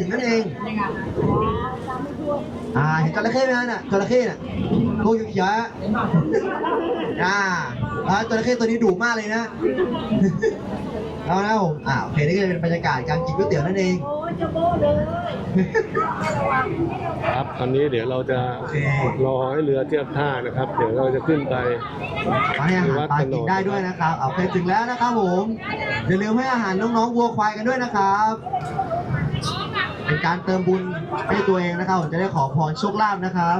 ถึงนั่นเองอ่าเห็นจระเข้ไหมฮะน่ะจระเข้น่ะตัวอยู่เขียวๆฮะอ่าอ่าจระเข้ตัวนี้ดุมากเลยนะเอานะผมอ่าโอเคนี่ก็จะเป็นบรรยากาศการกินก๋วยเตี๋ยวนั่นเองครับตอนนี้เดี๋ยวเราจะโอเครอให้เรือเทียบท่านะครับ เดี๋ยวเราจะขึ้นไปมาให้อาหารปลากินได้ด้วยนะครับเอาเคยถึงแล้วนะครับผมอย่าลืมให้อาหารน้องๆวัวควายกันด้วยนะครับ เป็นการเติมบุญให้ตัวเองนะครับผมจะได้ขอพรโชคลาภนะครับ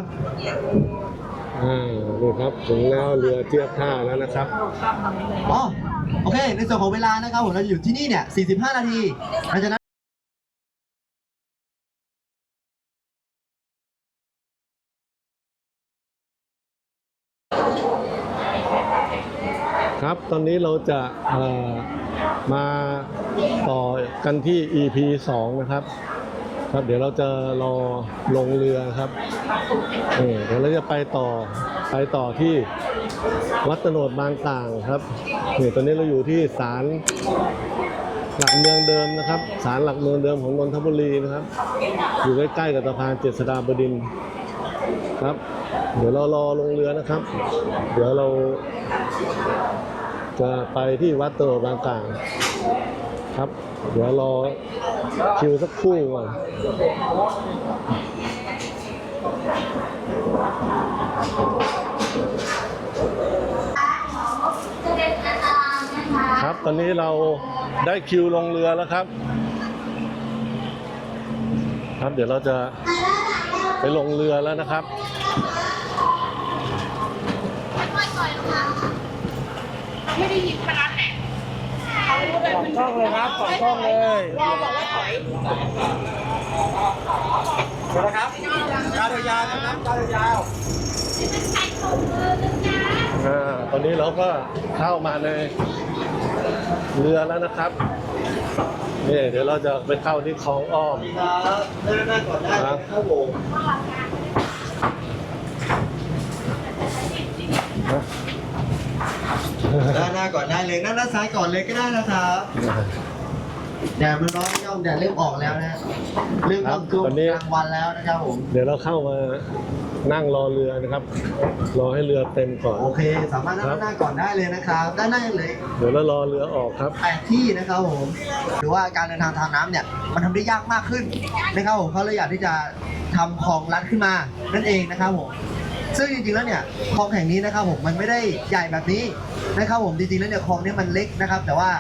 อ่านี่ครับถึงแล้วเรือเทียบท่าแล้วนะครับ อ๋อโอเค ในส่วนของเวลานะครับผมเราจะอยู่ที่นี่เนี่ย 45 นาทีหลังจากนั้นครับ ตอนนี้เราจะเอ่อมาต่อกันที่ EP 2 นะครับ ครับเดี๋ยวเราจะรอลงเรือครับเออเดี๋ยวเราจะไปต่อไปต่อที่วัดตโนดบางต่างครับนี่ตอนนี้เราอยู่ที่ศาลหลักเมืองเดิมนะครับศาลหลักเมืองเดิมของนนทบุรีนะครับ อยู่ใกล้ๆกับสะพานเจษฎาบดินครับ เดี๋ยวเรารอลงเรือนะครับ เดี๋ยวเราจะไปที่วัดตโนดบางกลางครับ เดี๋ยวรอ คิวสักครู่ก่อนครับตอนนี้เราได้คิวลงเรือแล้วครับ ครับเดี๋ยวเราจะไปลงเรือแล้วนะครับไม่ได้ยินขนาดไหน กล้องเลยครับกล้องเลยรอบอกว่าถอยเดี๋ยวนะครับยาวยาวนะครับยาวอ่าตอนนี้เราก็เข้ามาในเรือแล้วนะครับนี่เดี๋ยวเราจะไปเข้าที่คลองอ้อมครับเดินหน้ก่อนได้เลยครับผม ด้านหน้าก่อนได้เลยด้านหน้าซ้ายก่อนเลยก็ได้นะครับแดดมันร้อนย่อมแดดเริ่มออกแล้วนะเริ่มครัต้บนช่วงตอนนี้กลางวันแล้วนะครับผมเดี๋ยวเราเข้ามานั่งรอเรือนะครับ รอให้เรือเต็มก่อน โอเค สามารถนั่งด้านหน้าก่อนได้เลยนะครับ ด้านหน้ายังเหลย เดี๋ยวเรารอเรือออกครับแปดที่นะครับผม หรือว่าการเดินทางทางน้ำเนี่ย มันทำได้ยากมากขึ้นนะครับผมเขาเลยอยากที่จะทำคลองลัดขึ้นมา นั่นเองนะครับผม ซึ่งจริงๆแล้วเนี่ยคลองแห่งนี้นะครับผมมันไม่ได้ใหญ่แบบนี้นะครับผมจริงๆแล้วเนี่ยคลองเนี้มันเล็กนะครับแต่ว่า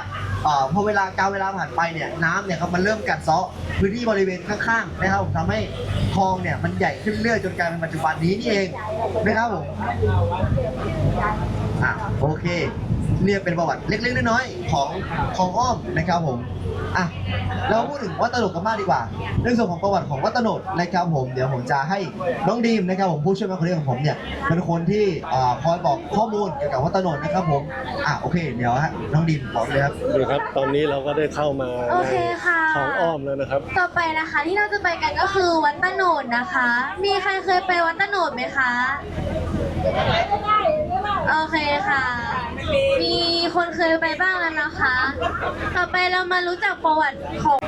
เอ่อพอเวลาการเวลาผ่านไปเนี่ยน้ำเนี่ยครับมันเริ่มกัดเซาะพื้นที่บริเวณข้างๆนะครับผมทำให้คลองเนี่ยมันใหญ่ขึ้นเรื่อยจนกลายเป็นปัจจุบันนี้นี่เองนะครับผมอะโอเค เนี่ยเป็นประวัติเล็กๆน้อยๆของคลองอ้อมนะครับผมอะเราพูดถึงวัดตโนดกันบ้างดีกว่าเรื่องส่วนของประวัติของวัดตโนดนะครับผมเดี๋ยวผมจะให้น้องดีมนะครับผมผู้ช่วยแม่คนนี้ของผมเนี่ยเป็นคนที่อ่าคอยบอกข้อมูลเกี่ยวกับวัดตโนดนะครับผมอะโอเค เดี๋ยวฮะน้องดีมบอกเลยครับนี่ครับ ตอนนี้เราก็ได้เข้ามาโอในเคค่ะคลองอ้อมแล้วนะครับ ต่อไปนะคะที่เราจะไปกันก็คือวัดตะโหนดนะคะ มีใครเคยไปวัดตะโหนดไหมคะ โอเคค่ะ มีคนเคยไปบ้างแล้วนะคะ ต่อไปเรามารู้จักประวัติของ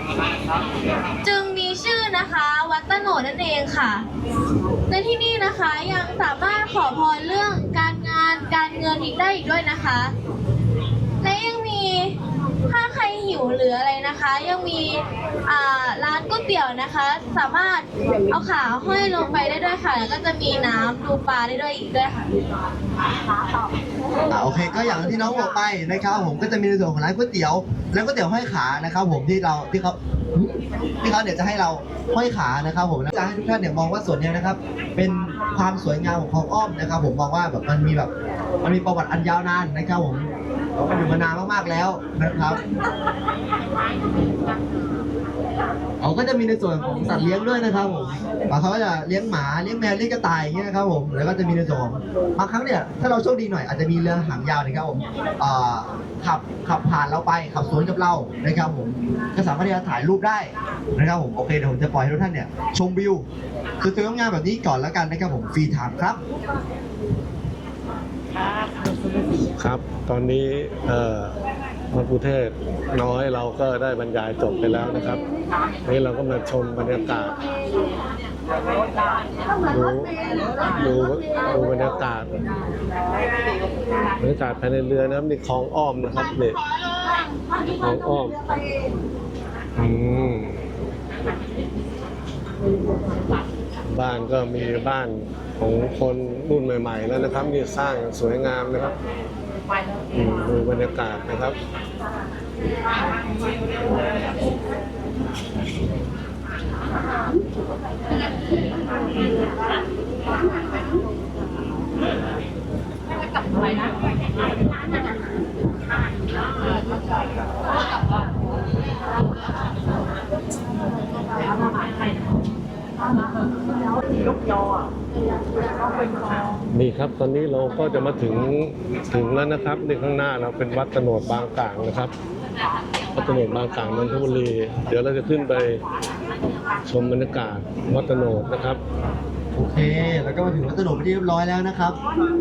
จึงมีชื่อนะคะ วัดตะโหนดนั่นเองค่ะ ในที่นี่นะคะยังสามารถขอพรเรื่องการงานการเงินอีกได้อีกด้วยนะคะ ใครหิวหรืออะไรนะคะ ยังมีอ่าร้านก๋วยเตี๋ยวนะคะ สามารถเอาขาห้อยลงไปได้ด้วยค่ะ แล้วก็จะมีน้ำดูปลาได้ด้วยอีกด้วยค่ะอ่าโอเคก็อย่างที่น้องบอกไปนะครับ ผมก็จะมีในส่วนของร้านก๋วยเตี๋ยวแล้วก๋วยเตี๋ยวห้อยขานะครับ ผมที่เราที่เขาที่เขาเดี๋ยวจะให้เราห้อยขานะครับ ผมแล้วจะให้ทุกท่านเนี่ยมองว่าส่วนเนี้ยนะครับ เป็นความสวยงามของคลองอ้อมนะครับ ผมมองว่าแบบมันมีแบบมันมีประวัติอันยาวนานนะครับ ผม มันอยู่มานานมากๆแล้วนะครับเขาก็จะมีในส่วนของสัตว์เลี้ยงด้วยนะครับผมบางเขาก็จะเลี้ยงหมาเลี้ยงแมวเลี้ยงกระต่ายอย่างเงี้ยนะครับผมแล้วก็จะมีในส่วนของบางครั้งเนี่ยถ้าเราโชคดีหน่อยอาจจะมีเรือหางยาวนะครับผมอ่าขับขับผ่านเราไปขับสวนกับเรานะครับผมก็สามารถที่จะถ่ายรูปได้นะครับผมโอเคเดี๋ยวผมจะปล่อยให้ทุกท่านเนี่ยชมวิวสวยๆงามแบบนี้ก่อนแล้วกันนะครับผมฟรีไทม์ครับ ครับ ตอนนี้เอ่อพระพุเทศน้อยเราก็ได้บรรยายจบไปแล้วนะครับ นี่เราก็มาชมบรรยากาศดูดูดูบรรยากาศบรรยากาศภายในเรือนะครับนี่คลองอ้อมนะครับเนี่ยคลองอ้อมอืมบ้านก็มีบ้าน ของคนรุ่นใหม่ ๆ แล้วนะครับนี่สร้างสวยงามนะครับอืมดูบรรยากาศนะครับ นี่ครับตอนนี้เราก็จะมาถึงถึงแล้วนะครับในข้างหน้าเราเป็นวัดตโนดบางกลางนะครับวัดตโนดบางกลางนนทบุรี เดี๋ยวเราจะขึ้นไปชมบรรยากาศวัดตโนดนะครับ โอเค แล้วก็มาถึงวัดตโนดเป็นที่เรียบร้อยแล้วนะครับ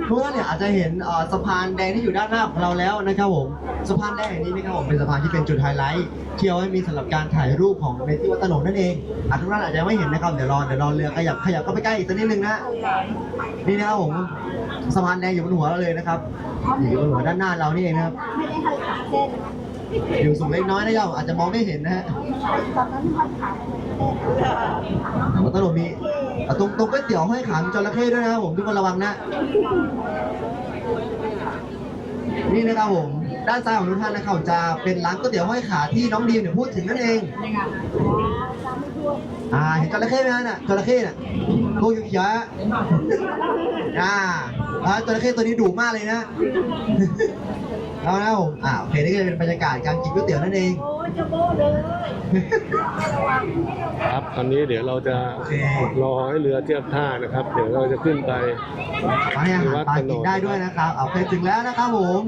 ทุกท่านเนี่ยอาจจะเห็นเอ่อสะพานแดงที่อยู่ด้านหน้าของเราแล้วนะครับผม สะพานแดงแห่งนี้นะครับผมเป็นสะพานที่เป็นจุดไฮไลท์ที่เอาไว้มีสำหรับการถ่ายรูปของในที่วัดตโนดนั่นเองอาจทุกท่านอาจจะไม่เห็นนะครับ เดี๋ยวรอเดี๋ยวรอเรือขยับขยับเข้าไปใกล้อีกสักนิดนึงนะ นี่นะครับผม สะพานแดงอยู่บนหัวเราเลยนะครับ อยู่บนหัวด้านหน้าเรานี่เองนะครับอยู่สูงเล็กน้อยนะครับอาจจะมองไม่เห็นนะฮะวัดตะโนดมี อะตรงตรงก๋วยเตี๋ยวห้อยขามีจระเข้ด้วยนะครับผมทุกคนระวังนะ นี่นะครับผม ด้านซ้ายของทุกท่านนะครับจะเป็นร้านก๋วยเตี๋ยวห้อยขาที่น้องดีมเนี่ยพูดถึงนั่นเองอ่าเห็นจระเข้ไหมฮะน่ะจระเข้น่ะตัวเขียวๆฮะอ่าอ่าจระเข้ตัวนี้ดุมากเลยนะ เอาแล้วผมอ่าโอเคนี่ก็จะเป็นบรรยากาศการกินก๋วยเตี๋ยวนั่นเองครับตอนนี้เดี๋ยวเราจะโอเครอให้เรือเทียบท่านะครับ เดี๋ยวเราจะขึ้นไปให้อาหารปลากินได้ด้วยนะครับ เอาไปถึงแล้วนะครับผม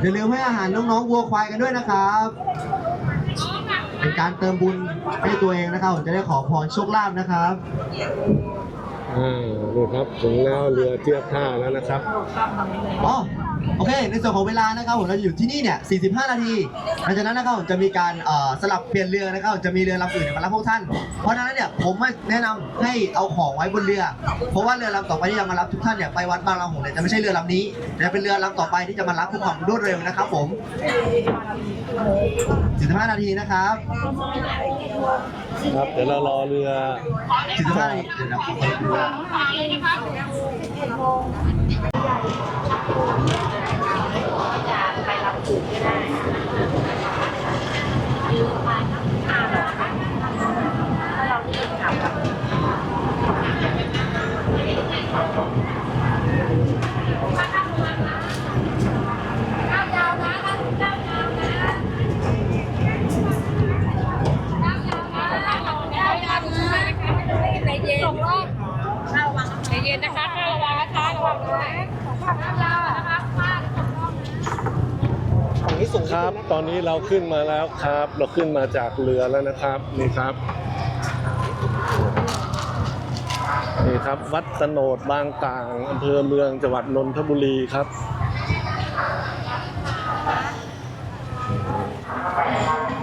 อย่าลืมให้อาหารน้องๆวัวควายกันด้วยนะครับ เป็นการเติมบุญให้ตัวเองนะครับผมจะได้ขอพรโชคลาภนะครับอ่านี่ครับถึงแล้วเรือเทียบท่าแล้วนะครับ อ๋อ โอเค ในส่วนของเวลานะครับผมเราอยู่ที่นี่เนี่ย 45 นาที หลังจากนั้นนะครับผมจะมีการเอ่อสลับเปลี่ยนเรือนะครับจะมีเรือลำอื่นเนยมารับพวกท่าน เพราะฉะนั้นเนี่ยผมไม่แนะนำให้เอาของไว้บนเรือ เพราะว่าเรือลำต่อไปที่จะมารับทุกท่านเนี่ยไปวัดบางลำหงเนี่ยจะไม่ใช่เรือลำนี้จะเป็นเรือลำต่อไปที่จะมารับเพื่อความรวดเร็วนะครับผม 45 นาทีนะครับ ครับ เดี๋ยวเรารอเรือ 45 นาทีเดี๋ยวนะขอเรือใจ Chỉ ra. ตอนนี้เราขึ้นมาแล้วครับ เราขึ้นมาจากเรือแล้วนะครับนี่ครับนี่ครับ วัดตโนดบางกลางอำเภอเมืองจังหวัดนนทบุรีครับ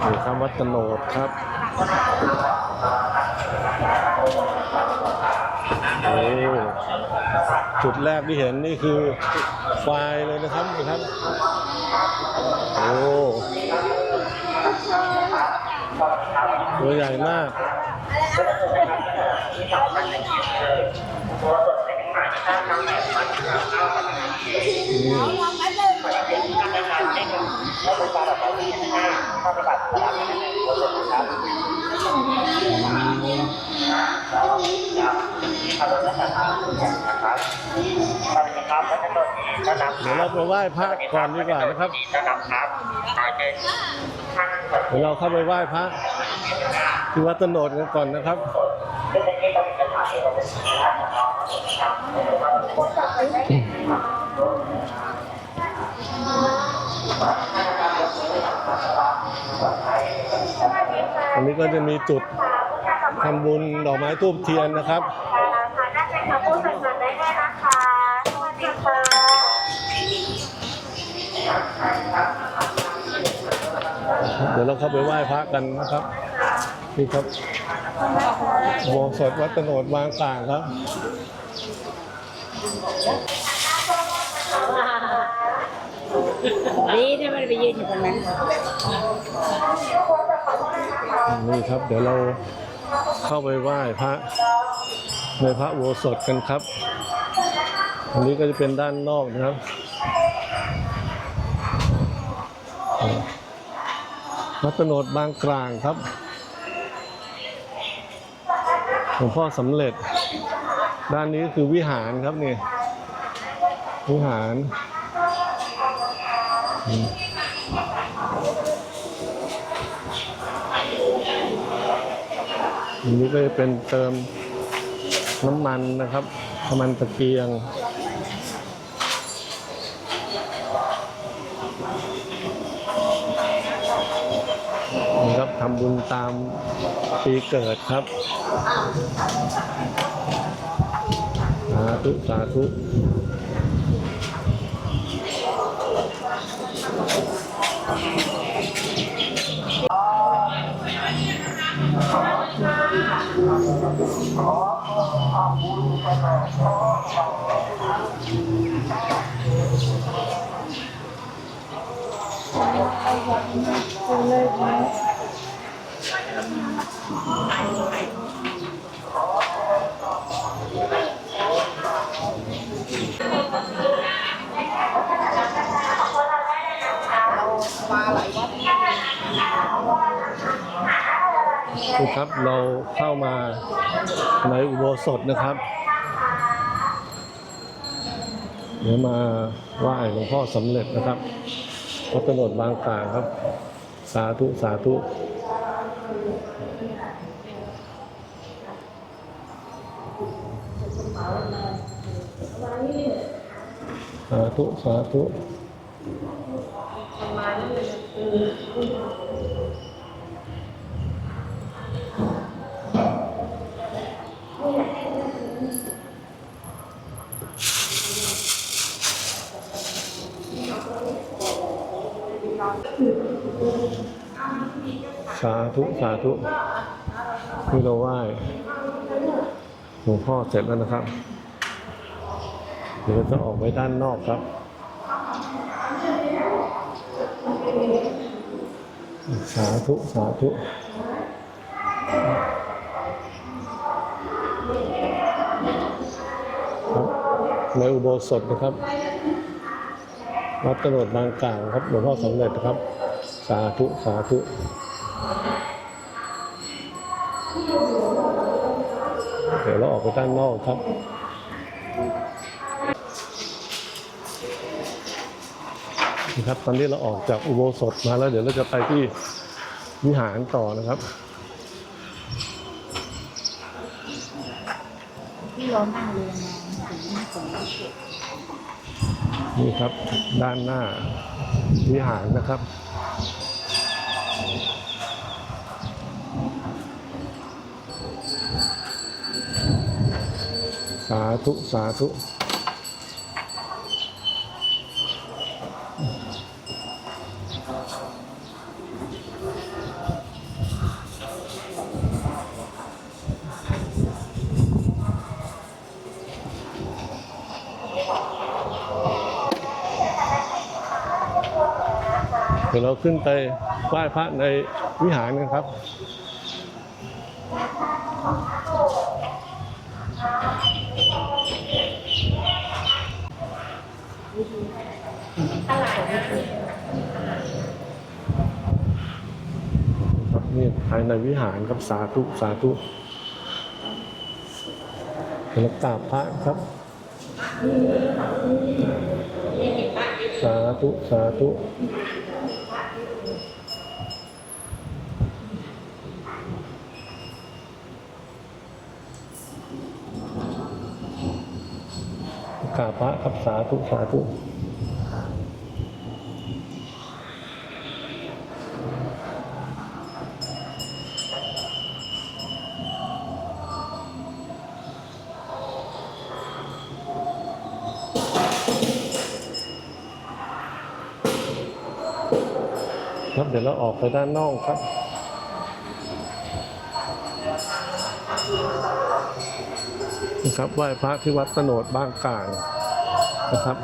นี่ครับวัดตโนดครับโอ้ จุดแรกที่เห็นนี่คือไฟเลยนะครับนี่ครับ โอ้ตัวใหญ่มาก เดี๋ยวเราไปไหว้พระก่อนดีกว่านะครับเดี๋ยวเราเข้าไปไหว้พระที่วัดตโนดกันก่อนนะครับอันนี้ก็จะมีจุดทำบุญดอกไม้ทูบเทียนนะครับ ค่ะน่าจะขับผู้สมัครได้เลยนะคะสวัสดีค่ะเดี๋ยวเราเข้าไปไหว้พระกันนะครับ นี่ครับโบสถ์วัดตโนดวางกลางครับดีที่ไม่ได้ไปยืนอยู่ตรงนั้น นี่ครับ เดี๋ยวเราเข้าไปไหว้พระ ในพระอุโบสถกันครับ อันนี้ก็จะเป็นด้านนอกนะครับวัดโนดบางกลางครับหลวงพ่อสำเร็จ ด้านนี้คือวิหารครับนี่วิหารอันนี้ก็จะเป็นเติม น้ำมันนะครับน้ำมันตะเกียงนะครับทำบุญตามปีเกิดครับสาธุสาธุ นี่ครับเราเข้ามาในอุโบสถนะครับ เดี๋ยวมาไหว้หลวงพ่อสำเร็จนะครับวัดถนนบางกลางครับ สาธุ สาธุสาธุ สาธุาธุสาธุที่เราไหว้หลวงพ่อเสร็จแล้วนะครับ เดี๋ยวจะออกไปด้านนอกครับ สาธุสาธุในอุโบสถนะครับ วัดตโนดบางกลางครับหลวงพ่อสำเร็จนะครับ สาธุ สาธุ เดี๋ยวเราออกไปด้านนอกครับนะครับตอนนี้เราออกจากอุโบสถมาแล้ว เดี๋ยวเราจะไปที่วิหารต่อนะครับนี่ครับด้านหน้าวิหารนะครับ สาธุ สาธุ เดี๋ยวเราขึ้นไปไหว้พระในวิหารกันครับ ครับ นี่ภายในวิหารครับสาธุสาธุเดี๋ยวเรากราบพระครับ สาธุสาธุกราบพระครับสาธุสาธุ ค ครับเดี๋ยวเรา ออกไปด้านนอกครับ นะครับไหว้พระที่วัดตโนดบางกลางนะครับ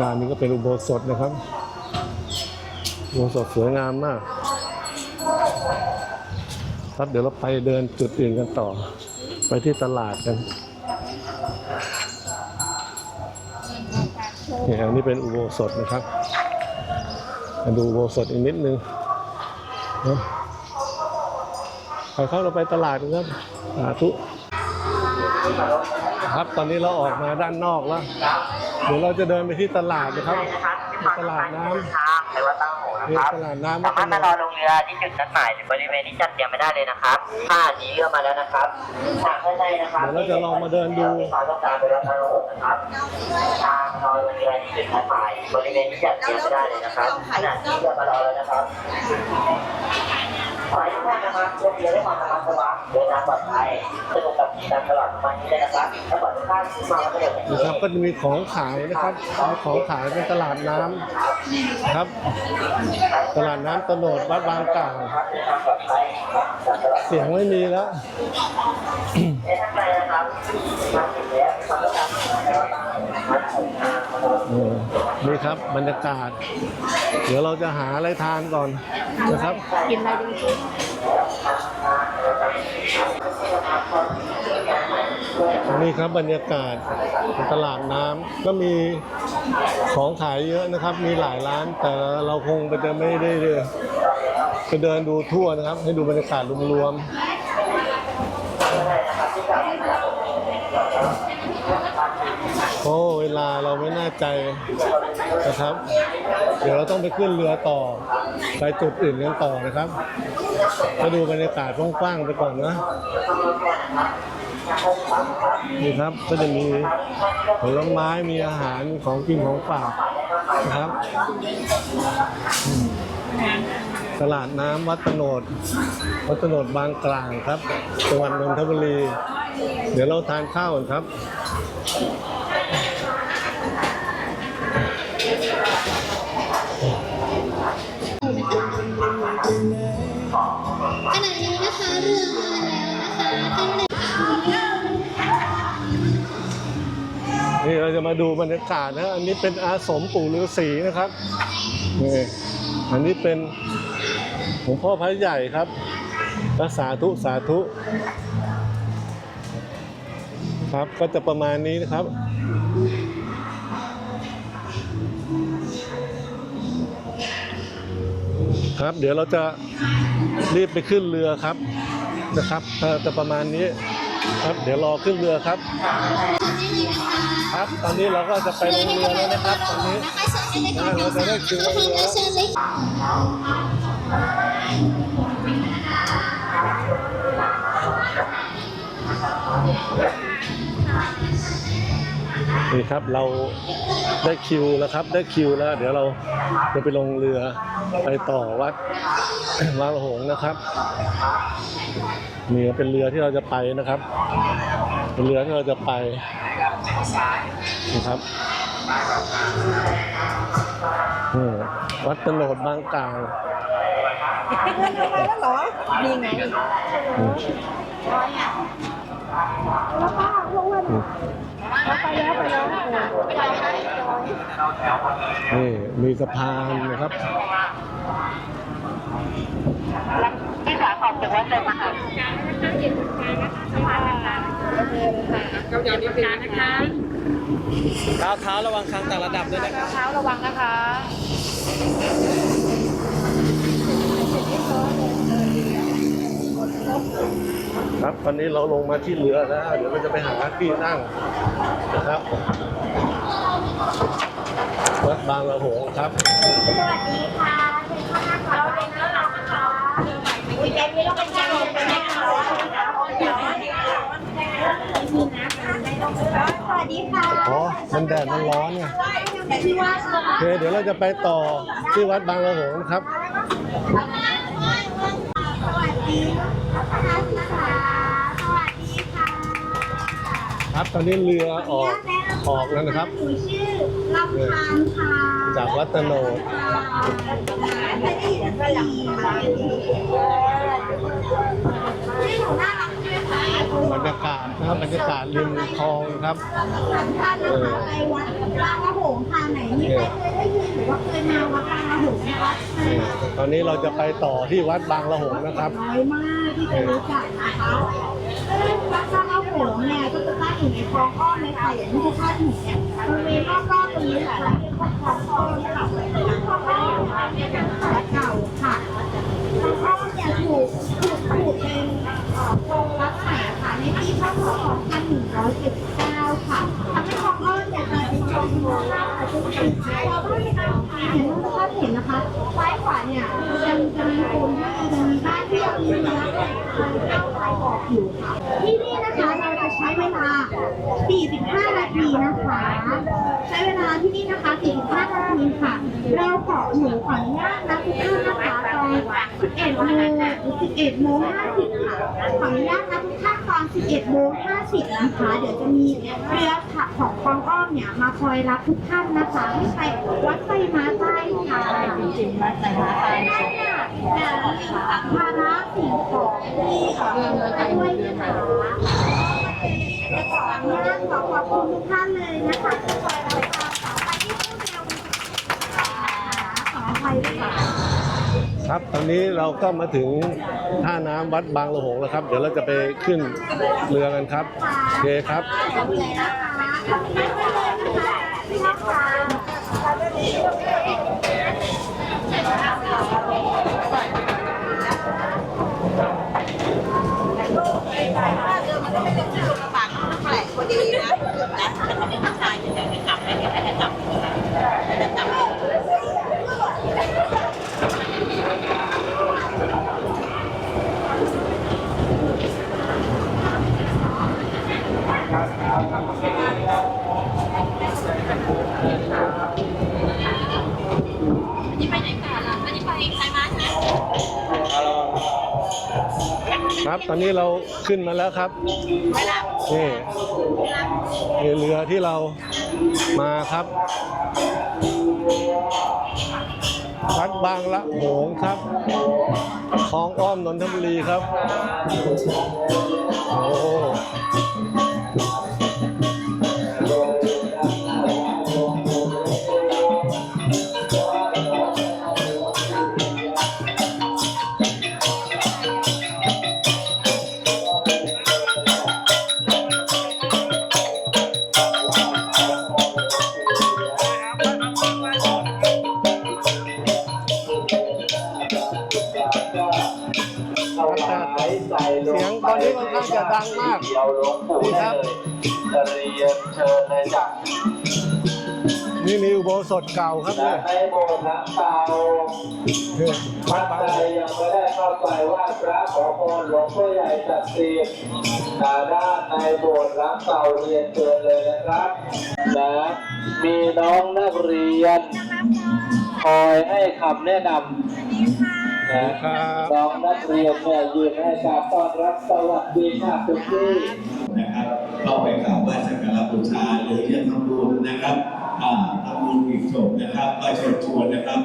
ด้านนี้ก็เป็นอุโบสถนะครับอุโบสถสวยงามมาก ครับเดี๋ยวเราไปเดินจุดอื่นกันต่อ ไปที่ตลาดกันนี่อันนี้เป็นอุโบสถนะครับ มาดูโบสถอีกนิดนึงนะไปเข้าเราไปตลาดกันครับสาธุครับตอนนี้เราออกมาด้านนอกแล้ว เดี๋ยวเราจะเดินไปที่ตลาดนะครับที่ตลาดน้ำ ทางไปวัดตั้งโหนะนี่ครับ ตลาดน้ำสามารถมารอลงเรือที่จุดนัดหมายหรือบริเวณที่จัดเตรียมไม่ได้เลยนะครับถ้าหนีเรือมาแล้วนะครับทางข้างในนะครับเดี๋ยวเราจะลองมาเดินดูที่ต้องการไปวัดตั้งโหนะครับทางรอลงเรือที่จุดนัดหมายบริเวณที่จัดเตรียมไม่ได้เลยนะครับขณะที่เรือมารอแล้วนะครับ ขอให้ทุกท่านนะครับลงเรือด้วยความระมัดระวังเดินทางปลอดภัยสนุกกับกิจกรรมตลอดวันนี้เลยนะครับและขอทุกท่านที่มาวันนี้นะครับก็จะมีของขายนะครับมีของขายเป็นตลาดน้ำครับ ตลาดน้ำตโนดวัดบางกลางเสียงไม่มีแล้วในท่านใดนะครับมาถึงแล้วขอให้ทุกท่านมาถึงนะครับ นี่ครับบรรยากาศ เดี๋ยวเราจะหาอะไรทานก่อนนะครับ กินอะไรดีนี่ครับบรรยากาศตลาดน้ำก็มีของขายเยอะนะครับ มีหลายร้านแต่เราคงไปจะไม่ได้ไปเดินดูทั่วนะครับ ให้ดูบรรยากาศรวมๆ โอ้เวลาเราไม่น่าใจนะครับ เดี๋ยวเราต้องไปขึ้นเรือต่อ ไปจุดอื่นกันต่อนะครับมาดูบรรยากาศกว้างๆไปก่อนนะนี่ครับก็จะมีผลไม้มีอาหารของกินของฝากนะครับ ตลาดน้ำวัดตโนดวัดตโนดบางกลางครับจังหวัดนนทบุรี เดี๋ยวเราทานข้าวกันครับ มาดูบรรยากาศนะอันนี้เป็นอาสมปู่ฤาษีนะครับนี่อันนี้เป็นหลวงพ่อพระใหญ่ครับก็สาธุสาธุครับก็จะประมาณนี้นะครับครับ เดี๋ยวเราจะรีบไปขึ้นเรือครับนะครับจะประมาณนี้ครับ เดี๋ยวรอขึ้นเรือครับ ครับตอนนี้เราก็จะไปลงเรือแล้วนะครับตอนนี้เชิญได้เลยค่ะเราจะได้คิวลงเรือแล้วเชิญเลยนี่ครับเราได้คิวแล้วครับได้คิวแล้ว เดี๋ยวเราจะไปลงเรือไปต่อวัดวางหงนะครับนี่เป็นเรือที่เราจะไปนะครับเป็นเรือที่เราจะไป นะครับนี่วัดตโนดบางกลางแล้วเหรอดีไงอืมไปแล้วไปแล้วนี่มีสะพานนะครับที่ขาออกจากวัดเลยมาค่ะนะคะ เท้าเท้าระวังคางต่างระดับด้วยนะครับเท้าระวังนะคะครับตอนนี้เราลงมาที่เรือแล้ว เดี๋ยวเราจะไปหาที่นั่งนะครับวัดบางละหงครับ สวัสดีค่ะเชิญเข้านะคะเราเป็นน้องนะคะคุณแกนี่เราเป็นแกนี่เป็นแม่ค้า สวัสดีค่ะอ๋อมันแดดมันร้อนไงที่ว่าโอเคเดี๋ยวเราจะไปต่อที่วัดบางละหงนะครับ สวัสดีค่ะสวัสดีค่ะครับตอนนี้เรือออกออกแล้วนะครับ หนูชื่อลำพานค่ะจากวัดตะโนด ไม่ได้ยินเสียงค่ะชื่อหนูน่ารักใช่ไหมคะ บ รรยากาศนะครับบรรยากาศริมคลองครับท่านนะคะไปวัดบางละหงค่ะไหนไม่เคยได้ยินหรือว่าเคยมาวัดบางละหงนะคะตอนนี้เราจะไปต่อที่วัดบางละหงนะครับน้อยมากที่จะรู้จักนะคะซึ่งวัดบางละหงเนี่ยก็จะตั้งอยู่ในคลองอ้อมเลยค่ะอย่างที่ทุกท่านเห็นเนี่ยบริเวณรอบๆตรงนี้ค่ะเรียกว่าคลองอ้อมค่ะคลองอ้อมเนี่ยเป็นสายเก่าค่ะคลองอ้อมเนี่ยถูกถูกขุดเป็นเอ่อโครงรักใหม่ค่ะในปี พศ2179 ค่ะทำให้คลองอ้อมเนี่ยกลายเป็นคลองโบราณค่ะซึ่งเป็นคลองอ้อมเนี่ยเห็นทุกท่านเห็นนะคะซ้ายขวาเนี่ยจะจะมีโซนที่จะมีบ้านที่ยังมีเนื้อเข้าไปบอกอยู่ค่ะที่นี่นะคะเราจะใช้เวลา 45 นาทีนะคะ ใช้เวลาที่นี่นะคะ 45 นาทีค่ะ เราขอหนูขออนุญาตนะทุกท่านนะคะ 11โมง11โมง50ค่ะขออนุญาตนะทุกท่านตอน 11โมง50นะคะ เดี๋ยวจะมีเรือขับของคลองอ้อมเนี่ยมาคอยรับทุกท่านนะคะให้ไปวัดไซม้าใต้ค่ะจริงๆวัดไซม้าใต้เนี่ยเนี่ยสัมภาระสิ่งของที่เอ่อด้วยนะคะขออนุญาตขอขอบคุณทุกท่านเลยนะคะที่คอยรับฟังขอไปที่ผู้เร็วขออภัยด้วยค่ะ ครับตอนนี้เราก็มาถึงท่าน้ำวัดบางละหงแล้วครับ เดี๋ยวเราจะไปขึ้นเรือกันครับโอเคครับขอบคุณนะคะขอบคุณมากเครับ ตอนนี้เราขึ้นมาแล้วครับนี่นี่เรือที่เรามาครับวัดบางละโหงครับคลองอ้อมนนทบุรีครับ โอ้ ดังมากเดียวหลวงปู่ได้เลยจะเรียนเชิญเลยจ้ะนี่นิวโบสถเก่าครับและเนี่ยในโบสถ์หลังเก่าคือวัท่าดนบางใดยังไม่ได้เข้าไปไหว่าพระขอพรหลวงพ่อใหญ่ศักดิ์สิทธิ์ด้านในโบสถ์หลังเก่าเรียนเชิญเลยนะครับนะมีน้องนักเรียนคอยให้คำแนะนำนะ ครับน้องนักเรียนเนี่ยยืนให้การต้อนรับสวัสดีค่ะคุณพี่นะครับเข้าไปกราบไหว้สักการะบูชาหรือจะทำบุญนะครับอ่าทำบุญอีกศพนะครับก็เชิญชวนนะครับ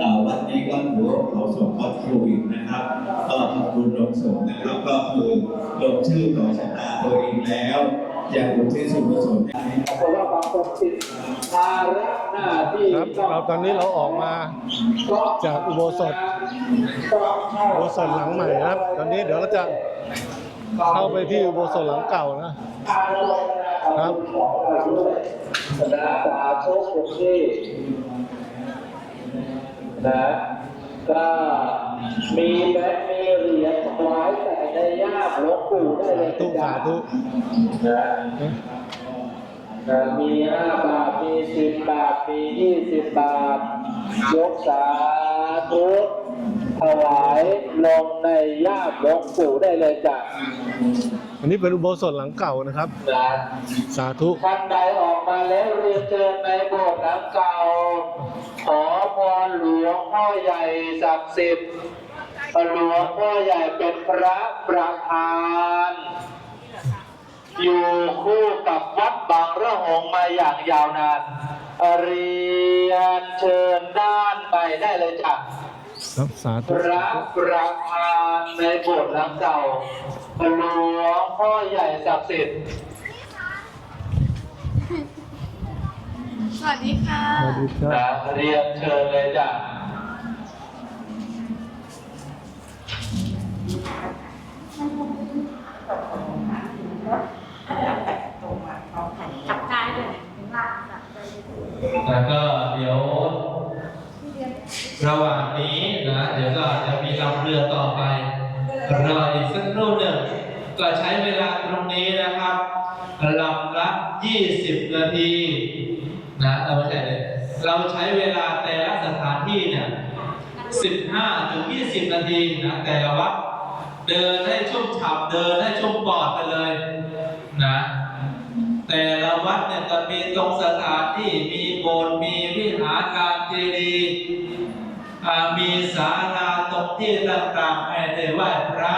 อ่าวัดนี้ก็ถือว่าเราศพวัดโควิดนะครับก็ทำบุญลงศพนะครับก็คือลงชื่อต่อชะตาตัวเองแล้วอยากอุทิศส่วนกุศลให้เพราะว่าบางคนติดภาระหน้าที่ครับเราตอนนี้เราออกมาจากอุโบสถ อุโบสถหลังใหม่นะครับ ตอนนี้เดี๋ยวเราจะเข้าไปที่อุโบสถหลังเก่านะครับนะสาธุคุณพี่นะก็มีแบงค์มีเหรียญถวายใส่ในย่ามหลวงปู่ได้เลยทุสาธุนะนะมีห้าบาท มีสิบบาท มียี่สิบบาทยกสาธุ ถวายลงในย่ามหลวงปู่ได้เลยจ้ะอันนี้เป็นอุโบสถหลังเก่านะครับ นะสาธุท่านใดออกมาแล้วเรียนเชิญในโบสถ์หลังเก่า ขอพรหลวงพ่อใหญ่ศักดิ์สิทธิ์หลวงพ่อใหญ่เป็นพระประธาน อยู่คู่กับอย่างยาวนานเรียนเชิญด้านในได้เลยจ้ะค รับสาพธุ ระประธานในโบสถ์หลังเก่าหลวงพ่อใหญ่ศักดิ์สิทธิ์สวัสดีค่ะ สวัสดีครับนะเรียนเชิญเลยจ้ะแล้วก็เดี๋ยว ระหว่างนี้นะเดี๋ยวก็จะมีลำเรือต่อไปรออีกสักครู่หนึ่งก็ใช้เวลาตรงนี้นะครับลำละ20 นาทีนะเราไม่ใช่เลยเราใช้เวลาแต่ละสถานที่เนี่ย15ถึง20 นาทีนะแต่ละวัดเดินให้ชุ่มฉ่ำเดินให้ชุ่มปอดไปเลยนะแต่ละวัดเนี่ยจะมีตรงสถานที่มีโบสถ์มีวิหารการเจดีย์ มีศาลาตรงที่ต่างๆให้ได้ไหว้พระ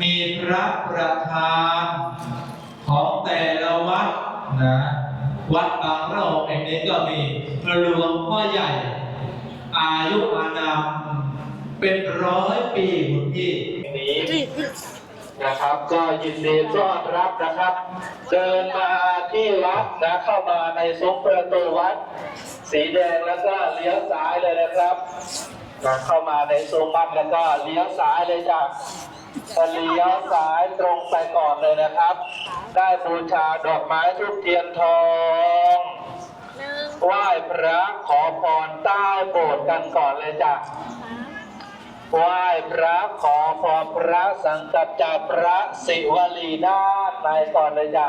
มีพระประธานของแต่ละวัดนะวัดบางระหงแห่งนี้ก็มีหลวงพ่อใหญ่ อายุอานามเป็นร้อยปีคุณพี่นี้นะครับ ก็ยินดีต้อนรับนะครับ เดินมาที่วัดนะเข้ามาในซุ้มประตูวัด สีแดงแล้วก็เลี้ยวซ้ายเลยนะครับนะเข้ามาในโซุ้มวัดแล้วก็เลี้ยวซ้ายเลยจ้ะเลี้ยวซ้ายตรงไปก่อนเลยนะครับ ได้บูชาดอกไม้ทุกเทียนทองไหว้พระขอพรใต้โบสถ์กันก่อนเลยจ้ะไหว้พระขอพรพระสังกัจจาพระศิวลีด้านในก่อนเลยจ้ะ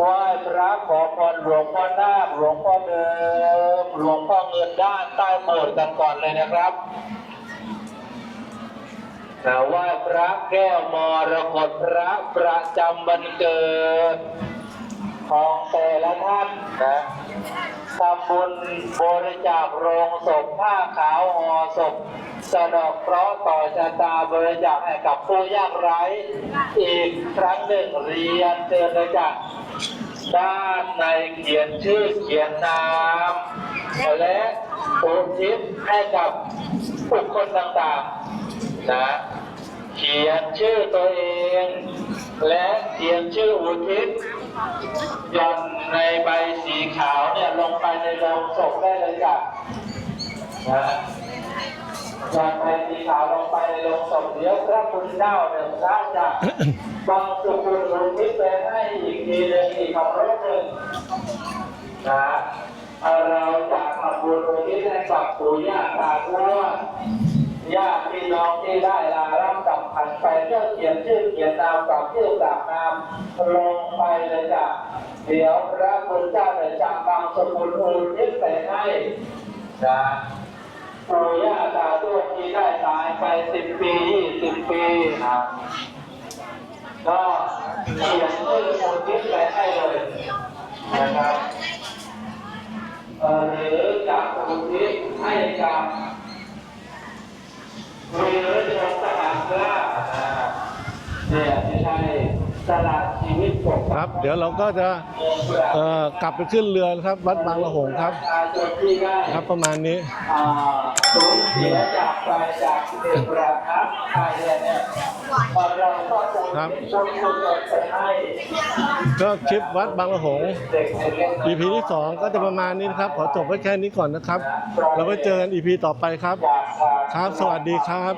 ไหว้พระขอพรหลวงพ่อนาคหลวงพ่อเดิมหลวงพ่อเงินด้านใต้โบสถ์กันก่อนเลยนะครับนะไหว้พระแก้วมรกตพระประจำวันเกิด ของแต่ละท่านนะทำบุญบริจาคโรงศพผ้าขาวห่อศพสะดอกเคราะห์ต่อชะตาบริจาคให้กับผู้ยากไร้ อีกครั้งหนึ่งเรียนเชิญเลยจ้ะด้านในเขียนชื่อเขียนนามและอุทิศให้กับบุคคลต่างๆนะเขียนชื่อตัวเอง และเขียนชื่ออุทิศ หย่อนในใบสีขาวเนี่ยลงไปในโลงศพได้เลยจ้ะนะหย่อนใบสีขาวลงไปในโลงศพเดี๋ยวพระคุณเจ้าเนี่ยพระจะบังสุกุลอุทิศไปให้อีกทีหนึ่งอีกคำรบหนึ่งนะเราจะทำบุญอุทิศให้กับปู่ย่าตาทวด ญาติพี่น้องที่ได้ลารับกับผันไปก็เขียนชื่อเขียนนามกับชื่อกับนามลงไปเลยจ้ะเดี๋ยวพระคุณเจ้าจะบางสกุลอุทิศไปให้นะปู่ย่าตาทวดที่ได้ตายไปสิบปียี่สิบปีนะก็เขียนชื่ออุทิศไปให้เลยนะครับหรือจะอุทิศให้กับ มีรถยนต์ทหารกล้านะครับเนี่ยไม่ใช่สละชีวิตปกครับ เดี๋ยวเราก็จะเอ่อกลับไปขึ้นเรือนะครับ วัดบางละหงครับ ประชาชนที่ได้ครับประมาณนี้ อ่าสูญเสียจากไปจากเด็กประทับไทยเนี่ยเราก็ ครับ ก็คลิปวัดบางละหงเด็กในเรื่อง EP ที่ 2 ก็จะประมาณนี้นะครับ ขอจบไว้แค่นี้ก่อนนะครับ เราไปเจอกัน EP ต่อไปครับ ครับ สวัสดีครับ